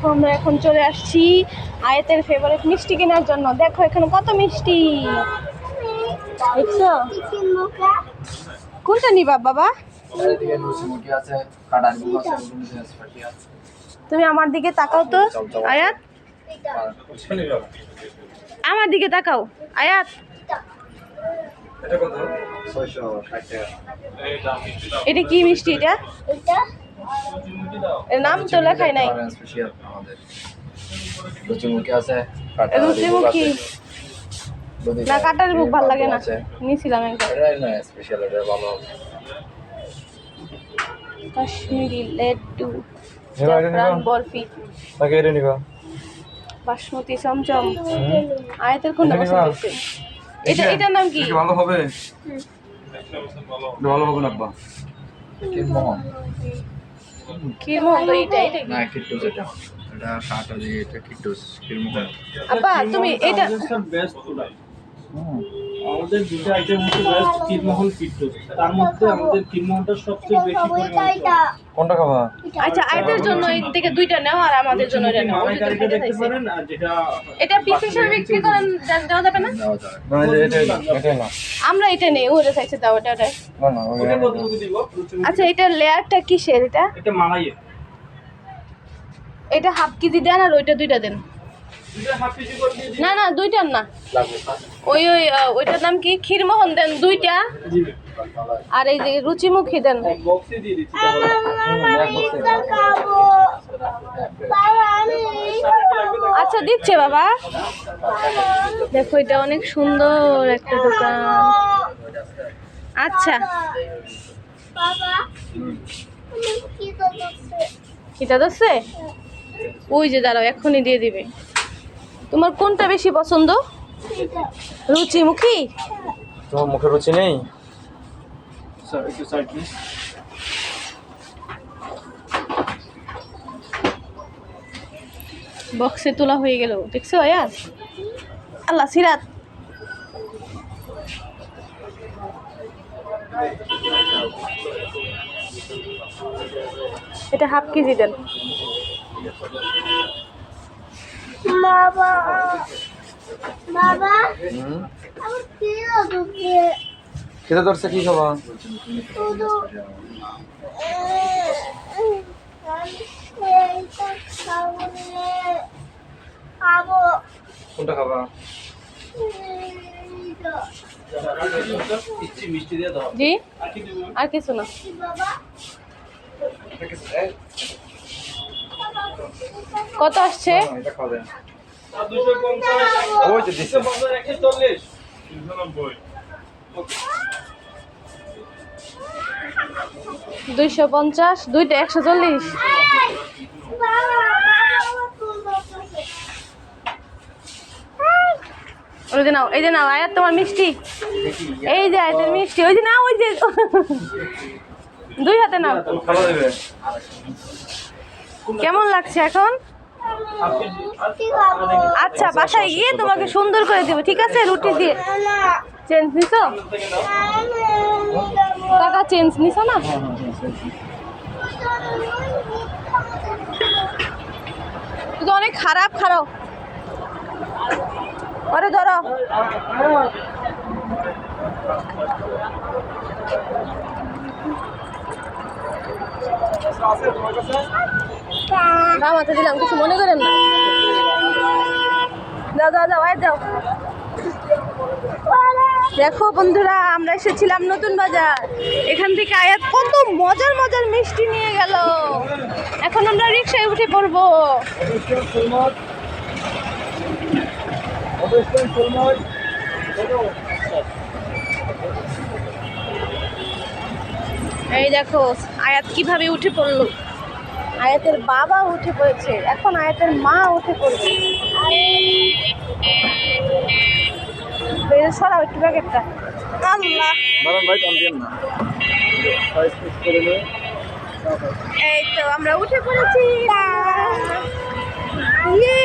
তো আমরা এখন চলে আসছি আয়াতের ফেভারিট মিষ্টি কেনার জন্য। দেখো এখানে কত মিষ্টি। দেখছ? কোনটা নিবা বাবা? তুমি আমার দিকে তাকাও তো আয়াত। আমার দিকে তাকাও আয়াত। এটা কি মিষ্টি এটা এর নাম তো লেখাই নাই। আছে। না কাটার বুক ভালো লাগে না। আছে। নিয়েছিলাম একবার। এটা না স্পেশাল এটা ভালো কাশ্মীরি লাড্ডু জাফরান বরফি। তাকে এটা নিবা। বাসমতি চমচম। আয়াতের পছন্দ নিবা? হচ্ছে? এটা এটার নাম কি? ভালো হবে? ভালো হবে না আব্বা? কি না কিট্টুস এটা। এটা কাটা দিয়ে এটা কিট্টুস কিরমোহন আব্বা তুমি এটা আমাদের দুটো আইটেম হচ্ছে বেস্ট কিনমোহন কিট্টুস তার মধ্যে আমাদের কিনমোহনটা সবচেয়ে বেশি পরিমাণে কোনটা খাবা? আচ্ছা আয়াতের জন্য এই থেকে দুইটা নাও আর আমাদের জন্য এটা নাও। ওই মালাইকারিটা দেখতে পারেন আর যেটা এটা পিস হিসেবে বিক্রি করেন দেওয়া যাবে না? না এটা এটাই না না। আমরা এটা নেই ওটা চাইছে দাও ওটা ওটা। না না ওই ওটা দিব? আচ্ছা এটা লেয়ারটা কিসের এটা? এটা মালাইয়ের। এটা হাফ কেজি দেন আর ওইটা দুইটা দেন। না না দুইটার না। ওই ওই ওইটার নাম কি? ক্ষীরমোহন দেন দুইটা। আর এই যে রুচিমুখী দেন। আচ্ছা দিচ্ছে বাবা। দেখো এটা অনেক সুন্দর একটা দোকান। আচ্ছা। কিটা দচ্ছে ওই যে দাঁড়াও এক্ষুনি দিয়ে দিবে। তোমার কোনটা বেশি পছন্দ? রুচিমুখী? তোমার মুখে রুচি নেই? বক্সে তোলা হয়ে গেল দেখছ আয়াত আল্লাহ সিরাত। এটা হাফ কেজি দেন। বাবা। বাবা? খেতে ধরছে কি খাবা? শুধু এইটা খাব খাব। কোনটা খাবা? জি? আর কি দিব আর কিছু না। একশো আসছে? দুইশো পঞ্চাশ, দুইটা একশো চল্লিশ। ওই যে নাও, এই যে তোমার মিষ্টি। এই যে আয়াতের মিষ্টি, ওই যে নাও, ওই যে। দুই হাতে নাও। কেমন লাগছে এখন? আচ্ছা বাসায় গিয়ে তোমাকে সুন্দর করে দেবো ঠিক আছে? রুটি দিয়ে চেঞ্জ নিছো? টাকা চেঞ্জ নিছো না? তো অনেক খারাপ খারাপ। আরে ধরো। দাম হাতে দিলাম কিছু মনে করেন না। যাও যাও যাও যাও। দেখো বন্ধুরা, আমরা এসেছিলাম নতুন বাজার। এখান থেকে আয়াত কত মজার মজার মিষ্টি নিয়ে গেল। এখন আমরা রিক্সায় উঠে পড়ব। এই দেখো, আয়াত কীভাবে উঠে পড়ল। আয়াতের বাবা উঠে পড়েছে। এখন আয়াতের মা উঠে সরাও একটু প্যাকেটটা আল্লাহ। এই তো আমরা উঠে পড়েছি। ইয়ে!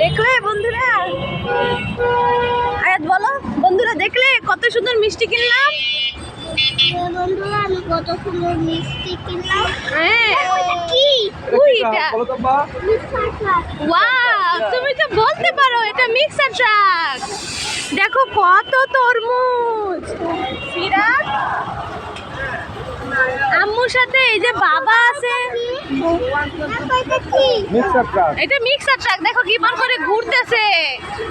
দেখলে বন্ধুরা? আয়াত বলো বন্ধুরা দেখলে কত সুন্দর মিষ্টি কিনলাম? বন্ধুরা আমি কত সুন্দর মিষ্টি কিনলাম? হ্যাঁ। ওইটা বলো তো বা ওয়াও তুমি তো বলতে পারো এটা মিক্সার ট্রাক দেখো কত তরমুজ। আম্মুর সাথে এই যে বাবা আছে। এটা মিক্সার ট্রাক দেখো কিবার করে ঘুরতেছে।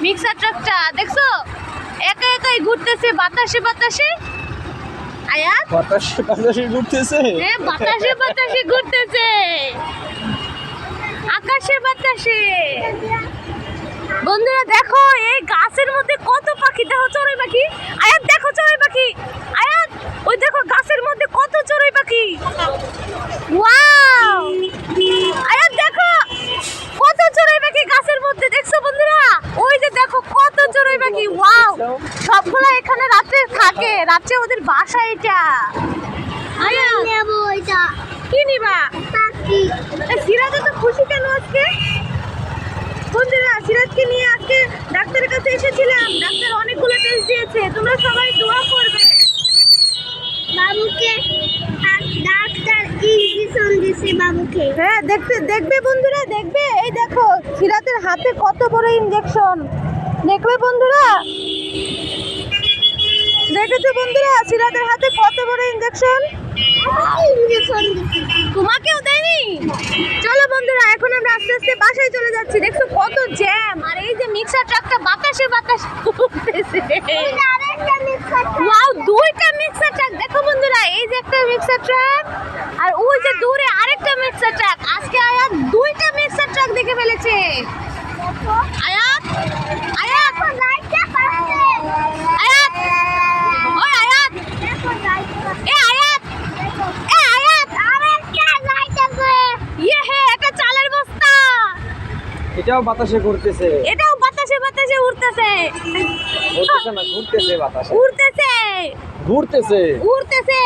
মিক্সার ট্রাকটা দেখছ? একা একাই ঘুরতেছে বাতাসে বাতাসে। আয়াত বাতাসে বাতাসে ঘুরতেছে। হ্যাঁ বাতাসে বাতাসে ঘুরতেছে। আকাশে বাতাসে। বন্ধুরা দেখো এই গাছের মধ্যে কত পাখি দেখো চড়ে পাখি? আয়াত দেখো চড়ুই পাখি আয়াত ওই দেখো গাছের মধ্যে কত চড়ুই পাখি ওয়াও আয়াত দেখো কত চড়ুই পাখি গাছের মধ্যে দেখছ বন্ধুরা ওই যে দেখো কত চড়ুই পাখি ওয়াও সবগুলো এখানে রাত্রে থাকে। রাত্রে ওদের বাসা এটা। আয়াত নেব এটা। কি নিবা? পাখি সিরাজে তো খুশি কেন আজকে? বন্ধুরা সিরাজকে নিয়ে আজকে ডাক্তারের কাছে এসেছিলাম। ডাক্তার অনেকগুলো টেস্ট দিয়েছে। তোমরা সবাই দোয়া করবে। বাবুকে ডাক- ডাক্তার ইঞ্জেকশন দিছে বাবুকে। হ্যাঁ দেখতে দেখবে বন্ধুরা দেখবে। এই দেখো সিরাতের হাতে কত বড় ইনজেকশন দেখবে বন্ধুরা? দেখেছ বন্ধুরা? সিরাতের হাতে কত বড় ইঞ্জেকশন তোমাকেও দেয়নি? চলো বন্ধুরা, এখন আমরা আস্তে আস্তে বাসায় চলে যাচ্ছি। দেখছ কত জ্যাম আর এই যে মিক্সার ট্রাকটা বাতাসে বাতাসে উঠতেছে। ওয়াও দুইটা মিক্সার ট্রাক দেখো বন্ধুরা, এই যে একটা মিক্সার ট্রাক আর ওই যে দূরে আরেকটা মিক্সার ট্রাক আজকে আয়াত দুইটা মিক্সার ট্রাক দেখে ফেলেছে আয়াত আয়াত লাইটটা পাচ্ছে আয়াত ওই আয়াত দেখো লাইটটা এ আয়াত এ আয়াত আরেকটা লাইট আছে ইয়ে হে একটা চালের বস্তা এটাও বাতাসে ঘুরতেছে। এটাও বাতাসে বাতাসে উড়তেছে। ঘুরতেছে না ঘুরতেছে বাতাসে। উড়তেছে। ঘুরতেছে। উড়তেছে।